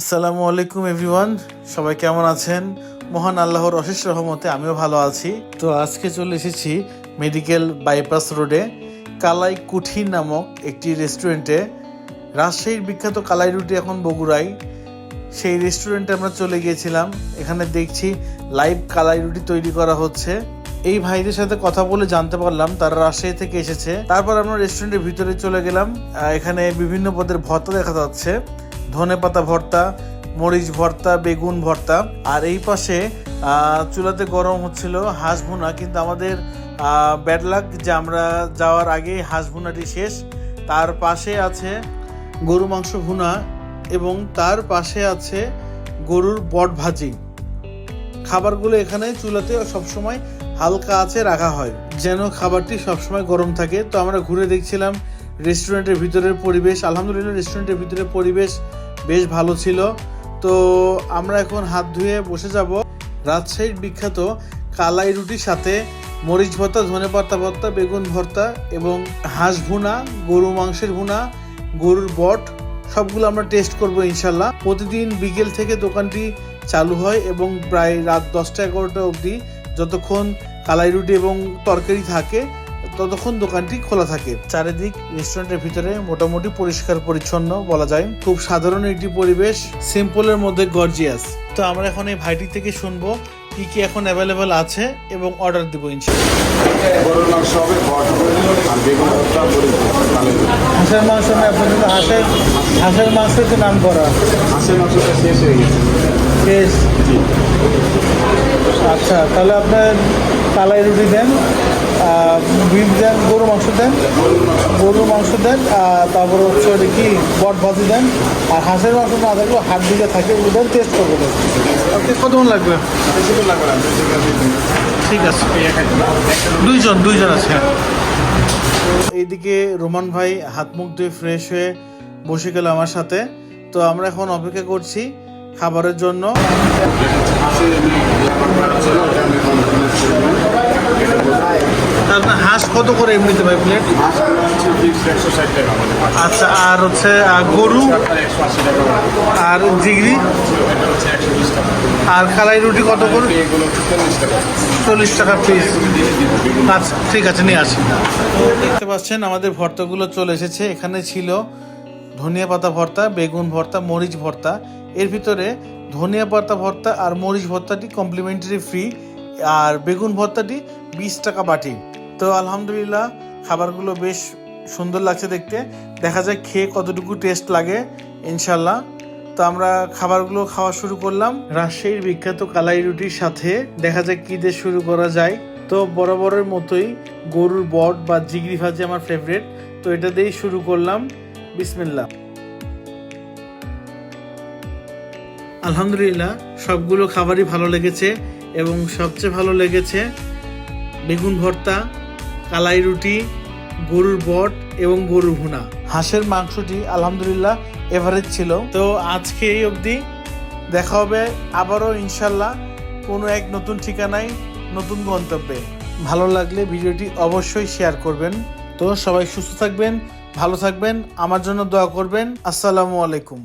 আসসালামু আলাইকুম, এভরিওয়ান। সবাই কেমন আছেন? মহান আল্লাহর অশেষ রহমতে আমিও ভালো আছি। তো আজকে চলে এসেছি মেডিকেল বাইপাস রোডে, কালাই কুঠি নামক একটি রেস্টুরেন্টে। রাজশাহীর বিখ্যাত কালাই রুটি এখন বগুড়ায়। সেই রেস্টুরেন্টে আমরা চলে গিয়েছিলাম। এখানে দেখছি লাইভ কালাই রুটি তৈরি করা হচ্ছে। এই ভাইদের সাথে কথা বলে জানতে পারলাম, তারা রাজশাহী থেকে এসেছে। তারপর আমরা রেস্টুরেন্টের ভিতরে চলে গেলাম। এখানে বিভিন্ন পদের ভর্তা দেখা যাচ্ছে। ধনে পাতা ভর্তা, মরিচ ভর্তা, বেগুন ভর্তা। আর এই পাশে চুলাতে গরম হচ্ছিল হাঁস ভুনা, কিন্তু আমাদের ব্যাড লাক যে আমরা যাওয়ার আগে হাঁস ভুনাটি শেষ। তার পাশে আছে গরু মাংস ভুনা এবং তার পাশে আছে গরুর বট ভাজি। খাবারগুলো এখানে চুলাতে সবসময় হালকা আছে রাখা হয়, যেন খাবারটি সবসময় গরম থাকে। তো আমরা ঘুরে দেখছিলাম রেস্টুরেন্টের ভিতরের পরিবেশ, আলহামদুলিল্লাহ রেস্টুরেন্টের ভিতরের পরিবেশ বেশ ভালো ছিল। তো আমরা এখন হাত ধুয়ে বসে যাব। রাজশাহীর বিখ্যাত কালাই রুটির সাথে মরিচ ভর্তা, ধনে পাতা ভর্তা, বেগুন ভর্তা এবং হাঁস ভুনা, গরু মাংসের ভুনা, গরুর বট, সবগুলো আমরা টেস্ট করব ইনশাল্লাহ প্রতিদিন বিকেল থেকে দোকানটি চালু হয় এবং প্রায় রাত দশটা এগারোটা অবধি যতক্ষণ কালাই রুটি এবং তরকারি থাকে ততক্ষণ দোকানটি খোলা থাকে। চারিদিক রেস্টুরেন্টের ভিতরে মোটামুটি পরিষ্কার পরিচ্ছন্ন বলা যায়। খুব সাধারণ একটি পরিবেশ সিম্পলের মধ্যে গর্জিয়াস তো আমরা এখন এই ভাইটি থেকে শুনব কি কি এখন অ্যাভেলেবেল আছে এবং অর্ডার দিব। হাঁসের মাংস হাঁসের হাঁসের মাংসের তো নাম করা। হাঁসের মাংসটা শেষ হয়ে গেছে। বেশ আচ্ছা তাহলে আপনার কালাই রুটি দেন বিফ দেন গরু মাংস দেন গরুর মাংস দেন আর তারপর হচ্ছে ওটা কি বট ভাজি দেন আর হাঁসের মাংস না থাকলেও হাত দিকে থাকে ওগুলো দেন টেস্ট করব কতক্ষণ লাগবে। ঠিক আছে। দুইজন দুইজন আছে এইদিকে রোমান ভাই হাত মুখ ধুয়ে ফ্রেশ হয়ে বসে গেল আমার সাথে তো আমরা এখন অপেক্ষা করছি খাবারের জন্য হাঁসের ব্যাপারটা ছিল, ওটা আমি এখন finish করব। এটা বলব। আপনার হাঁস কত করে এমনিতে ভাই প্লেট হাঁসগুলো হচ্ছে fixed 160 টাকা আচ্ছা আর হচ্ছে গরু? আর জিগরি? এটা হচ্ছে 120 টাকা। আর কালাই রুটি কত করে? এগুলো হচ্ছে 40 টাকা। চল্লিশ টাকা পিস আচ্ছা ঠিক আছে, নিয়ে আসি। দেখতে পাচ্ছেন, আমাদের ভর্তাগুলো চলে এসেছে। এখানে ছিল ধনিয়া পাতা ভর্তা, বেগুন ভর্তা, মরিচ ভর্তা। এর ভিতরে ধনিয়া পাতা ভর্তা আর মরিচ ভর্তাটি কমপ্লিমেন্টারি ফ্রি আর বেগুন ভর্তাটি বিশ টাকা বাটি। তো আলহামদুলিল্লাহ, খাবারগুলো বেশ সুন্দর লাগছে দেখতে। দেখা যায় খেয়ে কতটুকু টেস্ট লাগে ইনশাল্লাহ তো আমরা খাবারগুলো খাওয়া শুরু করলাম। রাজশাহীর বিখ্যাত কালাই রুটির সাথে দেখা যাক কী দিয়ে শুরু করা যায়। তো বরাবরের মতোই গরুর বট বা জিগরি ভাজি আমার ফেভারিট তো এটা দিয়েই শুরু করলাম। বিসমিল্লাহ। আলহামদুলিল্লাহ, সবগুলো খাবারই ভালো লেগেছে এবং সবচেয়ে ভালো লেগেছে বেগুন ভর্তা কালাই রুটি গরুর বট এবং গরুর ভুনা। হাঁসের মাংসটি আলহামদুলিল্লাহ এভারেজ ছিল। তো আজকে এই অবধি দেখা হবে আবারও ইনশাল্লাহ কোনো এক নতুন ঠিকানায় নতুন গন্তব্যে। ভালো লাগলে ভিডিওটি অবশ্যই শেয়ার করবেন। তো সবাই সুস্থ থাকবেন ভালো থাকবেন আমার জন্য দোয়া করবেন। আসসালামু আলাইকুম।